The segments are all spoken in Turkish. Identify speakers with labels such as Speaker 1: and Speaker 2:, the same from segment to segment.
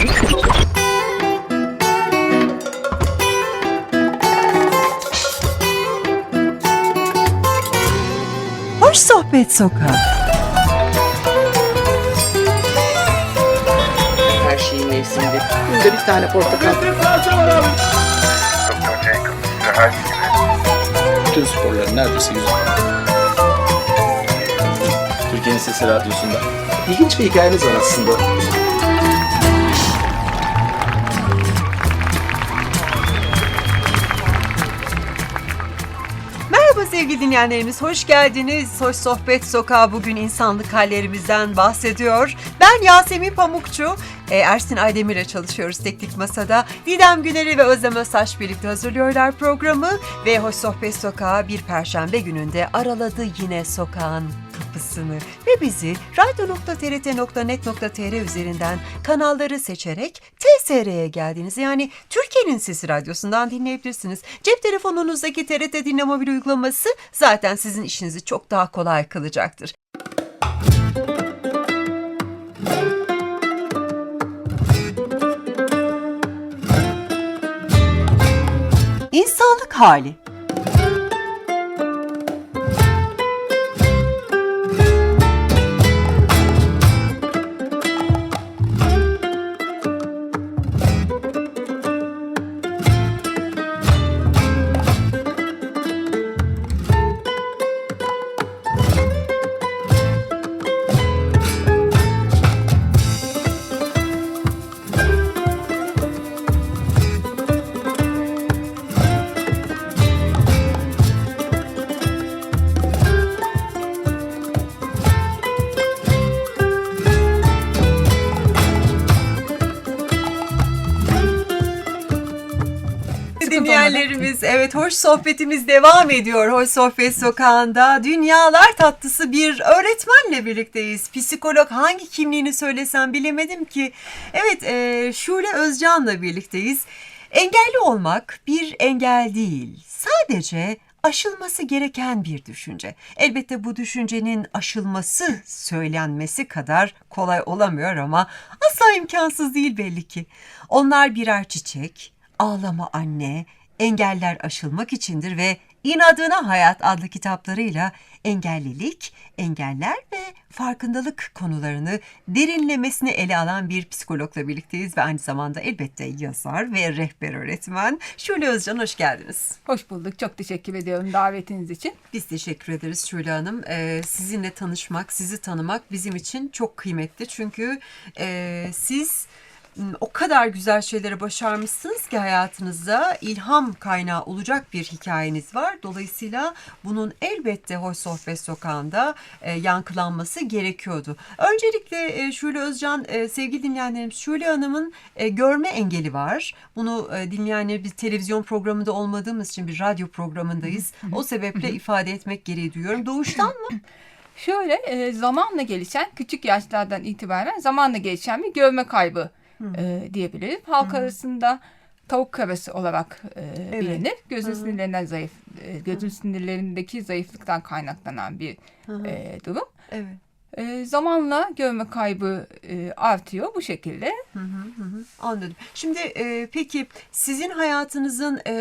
Speaker 1: Hoş Sohbet Sokağı.
Speaker 2: Her şeyin mevsiminde. Günde bir tane portakal.
Speaker 3: Jekyll, Mr. Hyde gibi.
Speaker 4: Bütün sporların neredeyse yüzü. Türkiye'nin Sesi Radyosu'nda.
Speaker 2: İlginç bir hikayeniz var aslında.
Speaker 1: Sevgili dinleyenlerimiz, hoş geldiniz. Hoş Sohbet Sokağı bugün insanlık hallerimizden bahsediyor. Ben Yasemin Pamukçu, e, Ersin Aydemir'le çalışıyoruz Teknik Masa'da. Didem Güneri ve Özlem Öztaş birlikte hazırlıyorlar programı. Ve Hoş Sohbet Sokağı bir perşembe gününde araladı yine sokağın kapısını. Ve bizi radyo.trt.net.tr üzerinden kanalları seçerek TSR'ye geldiğiniz yani Türkiye'nin Sesi Radyosu'ndan dinleyebilirsiniz. Cep telefonunuzdaki TRT Dinle Mobil uygulaması zaten sizin işinizi çok daha kolay kılacaktır. İnsanlık hali. Evet hoş sohbetimiz devam ediyor. Hoş Sohbet Sokağı'nda dünyalar tatlısı bir öğretmenle birlikteyiz. Psikolog hangi kimliğini söylesem bilemedim ki. Evet e, Şule Özcan'la birlikteyiz. Engelli olmak bir engel değil. Sadece aşılması gereken bir düşünce. Elbette bu düşüncenin aşılması söylenmesi kadar kolay olamıyor ama asla imkansız değil belli ki. Onlar birer çiçek, Ağlama Anne, Engeller Aşılmak içindir ve İnadına Hayat adlı kitaplarıyla engellilik, engeller ve farkındalık konularını derinlemesine ele alan bir psikologla birlikteyiz ve aynı zamanda elbette yazar ve rehber öğretmen. Şule Özcan hoş geldiniz.
Speaker 5: Hoş bulduk. Çok teşekkür ediyorum davetiniz için.
Speaker 1: Biz teşekkür ederiz Şule Hanım. Ee, sizinle tanışmak, sizi tanımak bizim için çok kıymetli. Çünkü e, siz m, o kadar güzel şeyleri başarmışsınız ki hayatınızda ilham kaynağı olacak bir hikayeniz var. Dolayısıyla bunun elbette Hoş Sohbet Sokağı'nda e, yankılanması gerekiyordu. Öncelikle e, Şule Özcan, e, sevgili dinleyenlerimiz Şule Hanım'ın e, görme engeli var. Bunu e, dinleyenler biz televizyon programında olmadığımız için bir radyo programındayız. O sebeple ifade etmek gereği duyuyorum. Doğuştan mı?
Speaker 5: Şöyle e, zamanla gelişen, küçük yaşlardan itibaren zamanla gelişen bir görme kaybı e, diyebiliriz. Halk arasında tavuk karası olarak e,
Speaker 1: Evet.
Speaker 5: bilinir. Gözün sinirlerinden zayıf, e, gözün sinirlerindeki zayıflıktan kaynaklanan bir e, durum.
Speaker 1: Evet.
Speaker 5: E, zamanla görme kaybı e, artıyor bu şekilde.
Speaker 1: Anladım. Şimdi e, peki sizin hayatınızın e,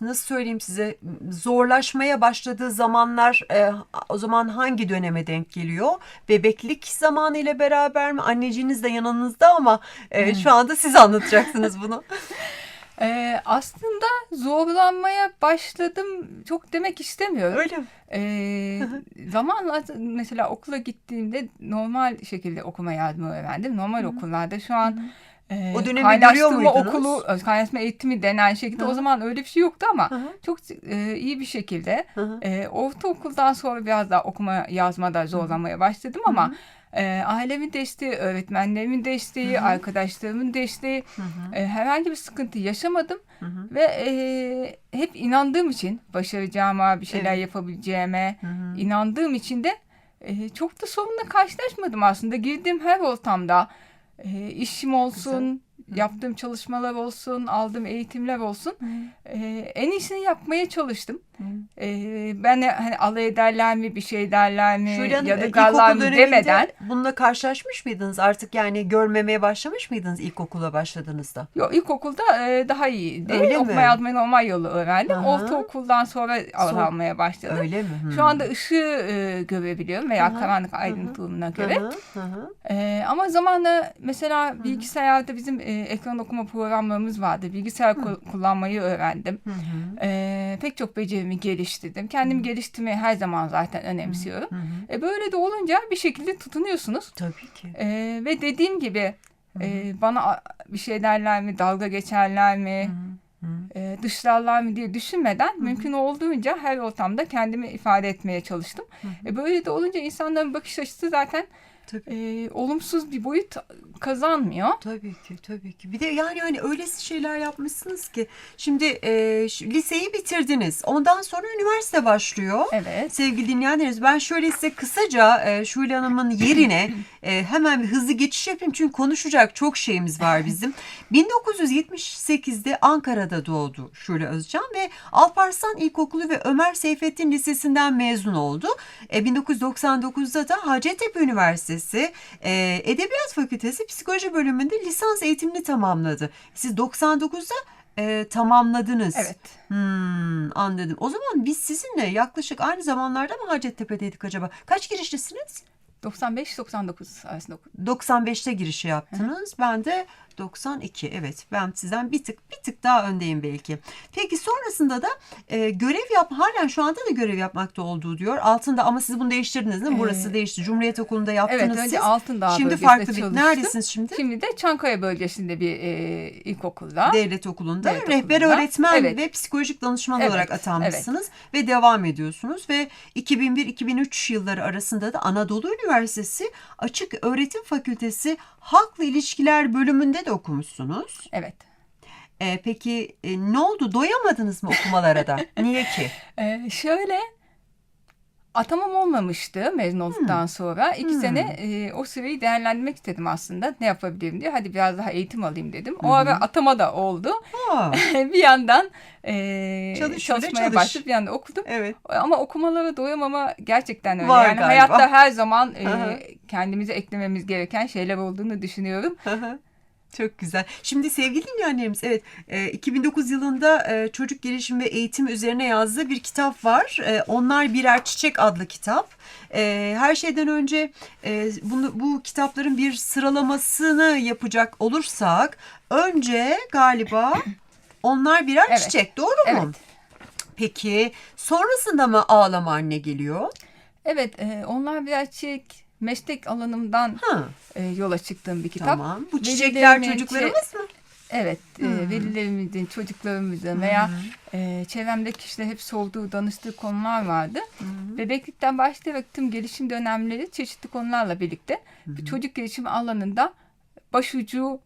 Speaker 1: nasıl söyleyeyim size zorlaşmaya başladığı zamanlar e, o zaman hangi döneme denk geliyor? Bebeklik zamanı ile beraber mi? Anneciğiniz de yanınızda ama e, şu anda siz anlatacaksınız bunu.
Speaker 5: E, aslında zorlanmaya başladım çok demek istemiyorum.
Speaker 1: Öyle mi?
Speaker 5: Ee, zamanla mesela okula gittiğimde normal şekilde okuma yazma öğrendim. Normal okullarda şu an e,
Speaker 1: O dönemi
Speaker 5: kaynaştırma
Speaker 1: görüyor muydunuz?
Speaker 5: okulu, e, kaynaştırma eğitimi denen şekilde o zaman öyle bir şey yoktu ama
Speaker 1: Hı hı.
Speaker 5: çok e, iyi bir şekilde e, ortaokuldan sonra biraz daha okuma yazmada zorlanmaya başladım ama e, ailemin desteği, öğretmenlerimin desteği, arkadaşlarımın desteği e, herhangi bir sıkıntı yaşamadım ve e, hep inandığım için başaracağıma, bir şeyler
Speaker 1: Evet.
Speaker 5: yapabileceğime inandığım için de e, çok da sorunla karşılaşmadım aslında. Girdiğim her ortamda e, işim olsun, yaptığım çalışmalar olsun, aldığım eğitimler olsun. E, en iyisini yapmaya çalıştım. E, ben hani alay ederler mi bir şey derler mi
Speaker 1: Şule Hanım, e,
Speaker 5: yadırgarlar mı demeden
Speaker 1: bununla karşılaşmış mıydınız? Artık yani görmemeye başlamış mıydınız ilkokula başladığınızda?
Speaker 5: Yok ilkokulda e, daha iyiydi.
Speaker 1: Öyle mi?
Speaker 5: Okuma yazmayı normal yolu öğrendim.
Speaker 1: Aha.
Speaker 5: Ortaokuldan sonra almaya başladım.
Speaker 1: Öyle mi? Hmm.
Speaker 5: Şu anda ışığı e, görebiliyorum veya
Speaker 1: Aha,
Speaker 5: karanlık
Speaker 1: aha.
Speaker 5: aydınlığına
Speaker 1: Hı
Speaker 5: göre.
Speaker 1: hı, hı hı.
Speaker 5: E, ama zamanla mesela bilgisayarda bizim e, ekran okuma programlarımız vardı. Bilgisayar ku- kullanmayı öğrendim.
Speaker 1: Hı hı.
Speaker 5: E, pek çok becerimi geliştirdim. Kendimi geliştirmeyi her zaman zaten önemsiyorum. E, böyle de olunca bir şekilde tutunuyorsunuz.
Speaker 1: Tabii ki.
Speaker 5: E, ve dediğim gibi e, bana bir şey derler mi, dalga geçerler mi, e, dışlarlar mı diye düşünmeden mümkün olduğunca her ortamda kendimi ifade etmeye çalıştım. E, böyle de olunca insanların bakış açısı zaten
Speaker 1: Tabii.
Speaker 5: e, olumsuz bir boyut kazanmıyor.
Speaker 1: Tabii ki, tabii ki. Bir de yani hani öylesi şeyler yapmışsınız ki. Şimdi e, şu- liseyi bitirdiniz. Ondan sonra üniversite başlıyor.
Speaker 5: Evet.
Speaker 1: Sevgili dinleyenlerimiz ben şöyle size kısaca e, Şule Hanım'ın yerine e, hemen bir hızlı geçiş yapayım. Çünkü konuşacak çok şeyimiz var bizim. 1978'de Ankara'da doğdu Şule Özcan ve Alparslan İlkokulu ve Ömer Seyfettin Lisesi'nden mezun oldu. E, 1999'da da Hacettepe Üniversitesi e, Edebiyat Fakültesi Psikoloji bölümünde lisans eğitimini tamamladı. Siz 99'da e, tamamladınız.
Speaker 5: Evet.
Speaker 1: Hmm, anladım. O zaman biz sizinle yaklaşık aynı zamanlarda mı Hacettepe'deydik acaba? Kaç girişlisiniz?
Speaker 5: 95-99 arasında okudum.
Speaker 1: 95'te girişi yaptınız. Ben de 92. Evet ben sizden bir tık bir tık daha öndeyim belki. Peki sonrasında da e, görev yap halen şu anda da görev yapmakta olduğu diyor. Altında ama siz bunu değiştirdiniz değil mi? Burası
Speaker 5: Ee,
Speaker 1: değişti. Cumhuriyet Okulunda yaptınız
Speaker 5: Evet önce
Speaker 1: siz.
Speaker 5: Altındağ
Speaker 1: Şimdi farklı bir. Neredesiniz şimdi?
Speaker 5: Şimdi de Çankaya bölgesinde bir e, ilkokulda.
Speaker 1: Devlet okulunda
Speaker 5: Devlet
Speaker 1: rehber
Speaker 5: okulunda.
Speaker 1: öğretmen
Speaker 5: Evet.
Speaker 1: ve psikolojik danışman
Speaker 5: Evet,
Speaker 1: olarak atanmışsınız ve devam ediyorsunuz ve 2001-2003 yılları arasında da Anadolu Üniversitesi Açık Öğretim Fakültesi Halkla İlişkiler bölümünde de okumuşsunuz.
Speaker 5: Evet.
Speaker 1: Ee, peki e, ne oldu? Doyamadınız mı okumalara da? Niye ki?
Speaker 5: Ee, şöyle atamam olmamıştı mezun olduktan sonra. iki
Speaker 1: Hmm.
Speaker 5: sene e, o süreyi değerlendirmek istedim aslında. Ne yapabilirim diye. Hadi biraz daha eğitim alayım dedim. O ara atama da oldu. Bir yandan e,
Speaker 1: Çalış,
Speaker 5: çalışmaya
Speaker 1: çalış.
Speaker 5: başladım. Bir yandan okudum.
Speaker 1: evet.
Speaker 5: Ama okumalara doyamama gerçekten öyle.
Speaker 1: Var
Speaker 5: yani
Speaker 1: galiba.
Speaker 5: hayatta her zaman e, kendimize eklememiz gereken şeyler olduğunu düşünüyorum.
Speaker 1: Çok güzel. Şimdi sevgili dinleyenlerimiz evet e, 2009 yılında e, çocuk gelişim ve eğitim üzerine yazdığı bir kitap var. E, Onlar Birer Çiçek adlı kitap. E, Her şeyden önce e, bunu bu kitapların bir sıralamasını yapacak olursak önce galiba Onlar Birer
Speaker 5: Evet.
Speaker 1: Çiçek doğru mu?
Speaker 5: Evet.
Speaker 1: Peki sonrasında mı Ağlama Anne geliyor?
Speaker 5: Evet, e, onlar birazcık meslek alanımdan
Speaker 1: Ha,
Speaker 5: e, yola çıktığım bir kitap.
Speaker 1: tamam. Bu çiçekler çocuklarımız mı?
Speaker 5: Evet, e,
Speaker 1: Hmm.
Speaker 5: velilerimizin, çocuklarımızın veya e, çevremdeki kişiler hep sorduğu, danıştığı konular vardı. Bebeklikten başlayarak tüm gelişim dönemleri çeşitli konularla birlikte bir çocuk gelişimi alanında başucu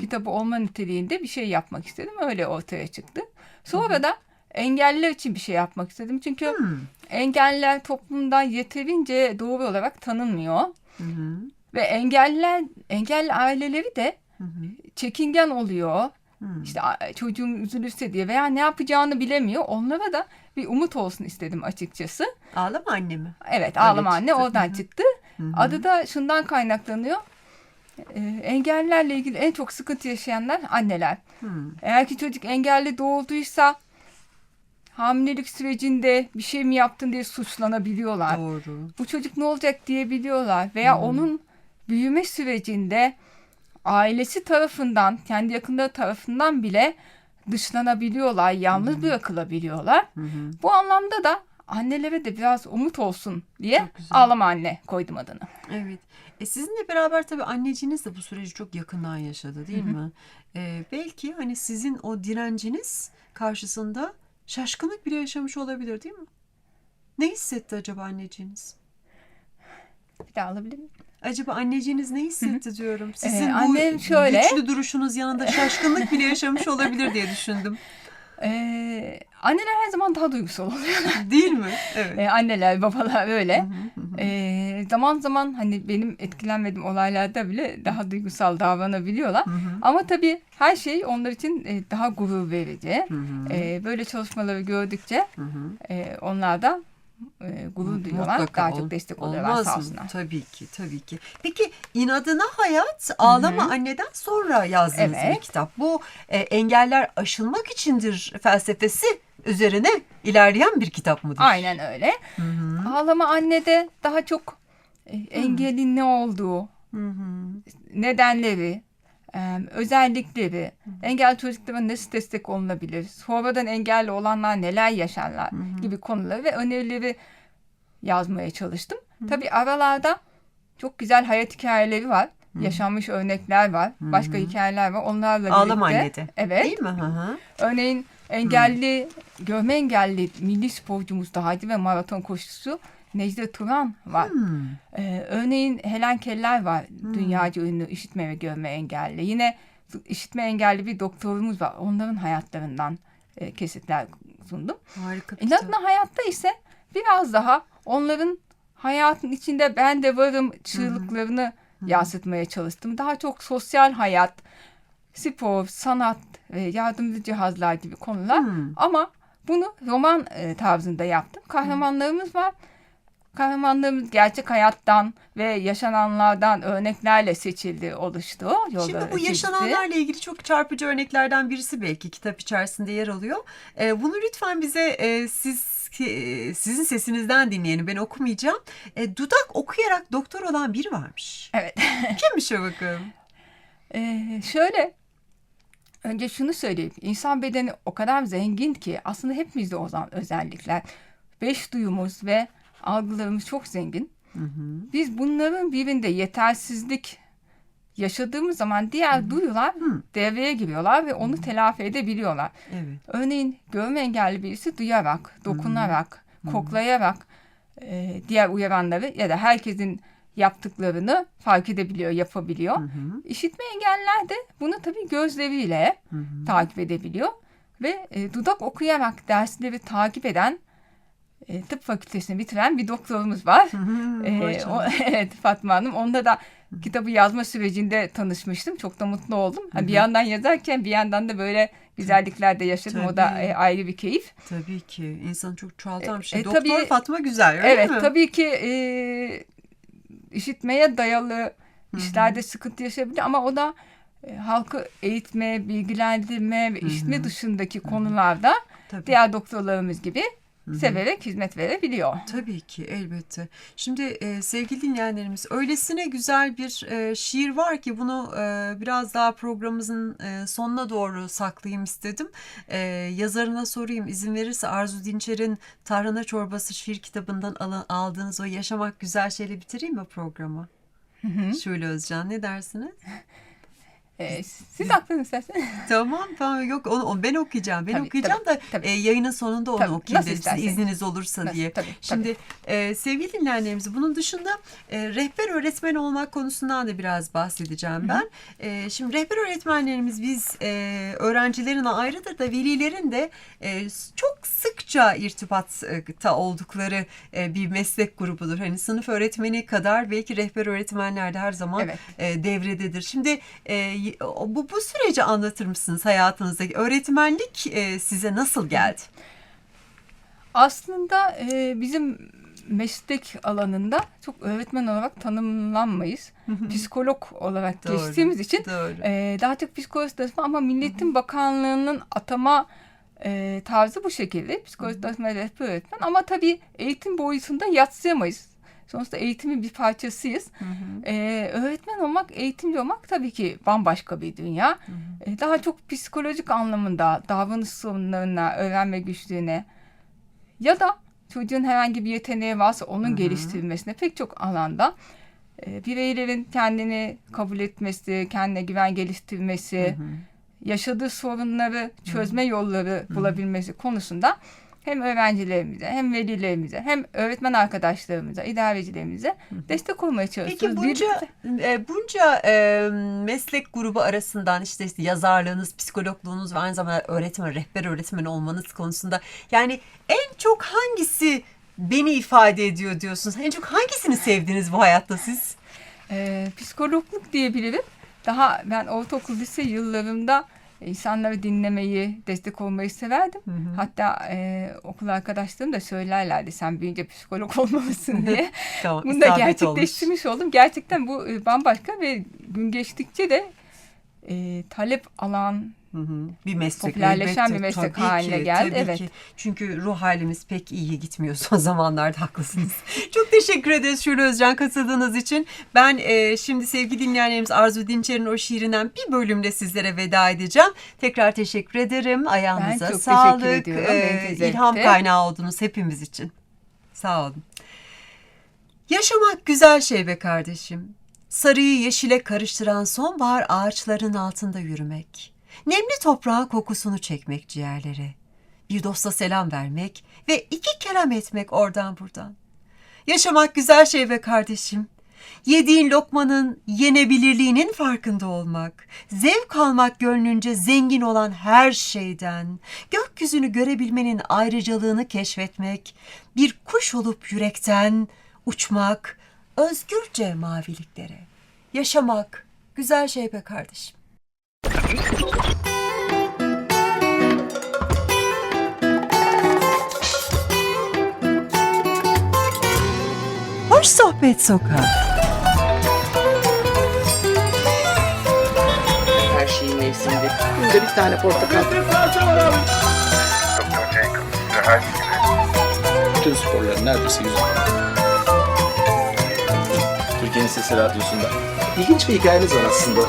Speaker 5: kitabı olma niteliğinde bir şey yapmak istedim. Öyle ortaya çıktı. Sonra da engelliler için bir şey yapmak istedim. Çünkü
Speaker 1: Hmm.
Speaker 5: engelliler toplumda yeterince doğru olarak tanınmıyor.
Speaker 1: Hı.
Speaker 5: Ve engelliler, engelli aileleri de
Speaker 1: hı.
Speaker 5: çekingen oluyor.
Speaker 1: Hmm.
Speaker 5: İşte çocuğum üzülürse diye veya ne yapacağını bilemiyor. Onlara da bir umut olsun istedim açıkçası.
Speaker 1: Ağlama anne mi?
Speaker 5: Evet, ağlama anne
Speaker 1: çıktı.
Speaker 5: oradan
Speaker 1: Hı hı.
Speaker 5: çıktı.
Speaker 1: Hı hı.
Speaker 5: Adı da şundan kaynaklanıyor. Ee, engellilerle ilgili en çok sıkıntı yaşayanlar anneler.
Speaker 1: Hmm.
Speaker 5: Eğer ki çocuk engelli doğulduysa hamilelik sürecinde bir şey mi yaptın diye suçlanabiliyorlar.
Speaker 1: Doğru.
Speaker 5: Bu çocuk ne olacak diyebiliyorlar veya onun büyüme sürecinde ailesi tarafından, kendi yakınları tarafından bile dışlanabiliyorlar, yalnız bırakılabiliyorlar.
Speaker 1: Hı hı.
Speaker 5: Bu anlamda da annelere de biraz umut olsun diye ağlama anne koydum adını.
Speaker 1: Evet. E sizinle beraber tabii anneciniz de bu süreci çok yakından yaşadı değil mi? E, belki hani sizin o direnciniz karşısında şaşkınlık bile yaşamış olabilir değil mi? Ne hissetti acaba anneciğiniz?
Speaker 5: Bir daha alabilir miyim?
Speaker 1: Acaba anneciğiniz ne hissetti diyorum. Sizin
Speaker 5: Ee,
Speaker 1: bu
Speaker 5: annem şöyle-
Speaker 1: güçlü duruşunuz yanında şaşkınlık bile yaşamış olabilir diye düşündüm.
Speaker 5: Ee, anneler her zaman daha duygusal oluyor.
Speaker 1: Değil mi? Evet.
Speaker 5: Ee, anneler, babalar
Speaker 1: hı.
Speaker 5: Ee, zaman zaman hani benim etkilenmediğim olaylarda bile daha duygusal davranabiliyorlar. Ama tabii her şey onlar için e, daha gurur verici. Ee, böyle çalışmaları gördükçe e, onlar da e, gurur duyuyorlar.
Speaker 1: Mutlaka
Speaker 5: daha
Speaker 1: ol-
Speaker 5: çok destek oluyorlar
Speaker 1: olmaz
Speaker 5: sağ
Speaker 1: mı?
Speaker 5: olsunlar.
Speaker 1: Tabii ki, tabii ki. Peki inadına hayat ağlama anneden sonra yazdığınız
Speaker 5: Evet.
Speaker 1: bir kitap. Bu e, engeller aşılmak içindir felsefesi üzerine ilerleyen bir kitap mıdır?
Speaker 5: Aynen öyle. Ağlama annede daha çok e, engelin ne olduğu, nedenleri, e, özellikleri, engelli çocuklara nasıl destek olunabilir, sonradan engelli olanlar neler yaşarlar gibi konuları ve önerileri yazmaya çalıştım. Tabii aralarda çok güzel hayat hikayeleri var. Yaşanmış örnekler var. Başka hikayeler var. Onlarla birlikte.
Speaker 1: Ağlama annede.
Speaker 5: Evet.
Speaker 1: Değil mi? Hı hı.
Speaker 5: Örneğin engelli, görme engelli milli sporcumuz da Hadi ve maraton koşucusu Necdet Turan var. Ee, örneğin Helen Keller var. Dünyaca ünlü işitme ve görme engelli. Yine işitme engelli bir doktorumuz var. Onların hayatlarından e, kesitler sundum.
Speaker 1: Harika.
Speaker 5: İnatla hayatta ise biraz daha onların hayatın içinde ben de varım çığlıklarını yansıtmaya çalıştım. Daha çok sosyal hayat, spor, sanat ve yardımcı cihazlar gibi konular. Ama bunu roman e, tarzında yaptım. Kahramanlarımız var. Kahramanlarımız gerçek hayattan ve yaşananlardan örneklerle seçildi, oluştu.
Speaker 1: Şimdi bu
Speaker 5: çizdi.
Speaker 1: yaşananlarla ilgili çok çarpıcı örneklerden birisi belki kitap içerisinde yer alıyor. Ee, bunu lütfen bize e, siz e, sizin sesinizden dinleyelim. Ben okumayacağım. E, dudak okuyarak doktor olan biri varmış.
Speaker 5: Evet.
Speaker 1: Kimmiş o bakalım?
Speaker 5: Ee, şöyle önce şunu söyleyeyim. İnsan bedeni o kadar zengin ki aslında hepimizde olan özellikler. Beş duyumuz ve algılarımız çok zengin. Biz bunların birinde yetersizlik yaşadığımız zaman diğer duyular devreye giriyorlar ve onu telafi edebiliyorlar.
Speaker 1: Evet.
Speaker 5: Örneğin görme engelli birisi duyarak, dokunarak, koklayarak e, diğer uyaranları ya da herkesin yaptıklarını fark edebiliyor, yapabiliyor. İşitme engelliler de bunu tabii gözleriyle takip edebiliyor ve e, dudak okuyarak dersleri takip eden e, tıp fakültesini bitiren bir doktorumuz var. E, o, evet Fatma Hanım. Onda da kitabı yazma sürecinde tanışmıştım. Çok da mutlu oldum. Ha, bir yandan yazarken bir yandan da böyle güzellikler de yaşadım. O da
Speaker 1: Tabii.
Speaker 5: e, ayrı bir keyif.
Speaker 1: Tabii ki. İnsanı çok çoğaltan bir şey.
Speaker 5: E,
Speaker 1: Doktor
Speaker 5: tabii-
Speaker 1: Fatma Güzel öyle
Speaker 5: evet
Speaker 1: mi?
Speaker 5: tabii ki e, işitmeye dayalı işlerde sıkıntı yaşayabilir ama o da e, halkı eğitme, bilgilendirme ve işitme dışındaki konularda
Speaker 1: Tabii.
Speaker 5: diğer doktorlarımız gibi severek hizmet verebiliyor.
Speaker 1: Tabii ki elbette. Şimdi e, sevgili dinleyenlerimiz öylesine güzel bir e, şiir var ki bunu e, biraz daha programımızın e, sonuna doğru saklayayım istedim. E, yazarına sorayım izin verirse Arzu Dinçer'in Tarhana Çorbası şiir kitabından alın, aldığınız o yaşamak güzel şeyle bitireyim mi programı? Şöyle Özcan ne dersiniz?
Speaker 5: E, siz aklınız isterseniz.
Speaker 1: Tamam tamam yok onu, onu ben okuyacağım. Ben
Speaker 5: Tabii,
Speaker 1: okuyacağım
Speaker 5: tabii,
Speaker 1: da
Speaker 5: tabii.
Speaker 1: e, yayının sonunda onu
Speaker 5: Tabii,
Speaker 1: okuyayım dedim
Speaker 5: isterseniz.
Speaker 1: izniniz olursa
Speaker 5: Nasıl,
Speaker 1: diye.
Speaker 5: tabii, tabii.
Speaker 1: Şimdi e, sevgili dinleyenlerimiz bunun dışında e, rehber öğretmen olmak konusundan da biraz bahsedeceğim ben. E, şimdi rehber öğretmenlerimiz biz e, öğrencilerin ayrıdır da velilerin de e, çok sıkça irtibatta oldukları e, bir meslek grubudur. Hani sınıf öğretmeni kadar belki rehber öğretmenler de her zaman
Speaker 5: Evet.
Speaker 1: e, devrededir. Şimdi e, bu, bu süreci anlatır mısınız hayatınızdaki? Öğretmenlik e, size nasıl geldi?
Speaker 5: Aslında e, bizim meslek alanında çok öğretmen olarak tanımlanmayız. Psikolog olarak
Speaker 1: Doğru,
Speaker 5: geçtiğimiz için
Speaker 1: doğru.
Speaker 5: e, daha çok psikoloji danışmanı ama Milletin Bakanlığı'nın atama e, tarzı bu şekilde. Psikoloji danışmanı rehber öğretmen ama tabii eğitim boyutunda yatsıyamayız. Sonuçta eğitimin bir parçasıyız. E, öğretmen olmak, eğitimci olmak tabii ki bambaşka bir dünya. E, daha çok psikolojik anlamında davranış sorunlarına, öğrenme güçlüğüne ya da çocuğun herhangi bir yeteneği varsa onun geliştirilmesine pek çok alanda e, bireylerin kendini kabul etmesi, kendine güven geliştirmesi, yaşadığı sorunları çözme yolları bulabilmesi konusunda hem öğrencilerimize, hem velilerimize, hem öğretmen arkadaşlarımıza, idarecilerimize destek olmaya çalışıyoruz.
Speaker 1: Peki bunca
Speaker 5: Birlikte-
Speaker 1: e, bunca e, meslek grubu arasından işte, işte yazarlığınız, psikologluğunuz ve aynı zamanda öğretmen, rehber öğretmen olmanız konusunda yani en çok hangisi beni ifade ediyor diyorsunuz. En çok hangisini sevdiniz bu hayatta siz?
Speaker 5: Ee, psikologluk diyebilirim. Daha ben ortaokul lise yıllarımda insanları dinlemeyi, destek olmayı severdim. Hatta e, okul arkadaşlarım da söylerlerdi sen büyüyünce psikolog olmalısın diye.
Speaker 1: Tamam,
Speaker 5: Bunu da gerçekleştirmiş oldum. Gerçekten bu e, bambaşka ve gün geçtikçe de e, talep alan
Speaker 1: Hı hı. Bir meslek
Speaker 5: Popülerleşen
Speaker 1: elbette.
Speaker 5: bir meslek
Speaker 1: Tabii
Speaker 5: haline
Speaker 1: ki,
Speaker 5: geldi,
Speaker 1: tabii
Speaker 5: evet.
Speaker 1: ki. Çünkü ruh halimiz pek iyi gitmiyor son zamanlarda haklısınız. Çok teşekkür ederiz Şule Özcan katıldığınız için. Ben e, şimdi sevgili dinleyenlerimiz Arzu Dinçer'in o şiirinden bir bölümle sizlere veda edeceğim. Tekrar teşekkür ederim. Ayağınıza
Speaker 5: Ben çok teşekkür
Speaker 1: sağlık.
Speaker 5: ediyorum.
Speaker 1: E, ilham kaynağı oldunuz hepimiz için. Sağ olun. Yaşamak güzel şey be kardeşim. Sarıyı yeşile karıştıran sonbahar ağaçların altında yürümek. Nemli toprağın kokusunu çekmek ciğerlere. Bir dosta selam vermek ve iki kelam etmek oradan buradan. Yaşamak güzel şey be kardeşim. Yediğin lokmanın yenebilirliğinin farkında olmak, zevk almak gönlünce zengin olan her şeyden, gökyüzünü görebilmenin ayrıcalığını keşfetmek, bir kuş olup yürekten uçmak, özgürce maviliklere. Yaşamak güzel şey be kardeşim. Hoş sohbet sokağı.
Speaker 2: Her şeyin mevsiminde günde bir tane portakal.
Speaker 3: Ve Hyde gibi
Speaker 4: Bütün sporların neredeyse yüzü. Türkiye'nin Sesi Radyosu'nda
Speaker 2: İlginç bir hikayeniz var aslında.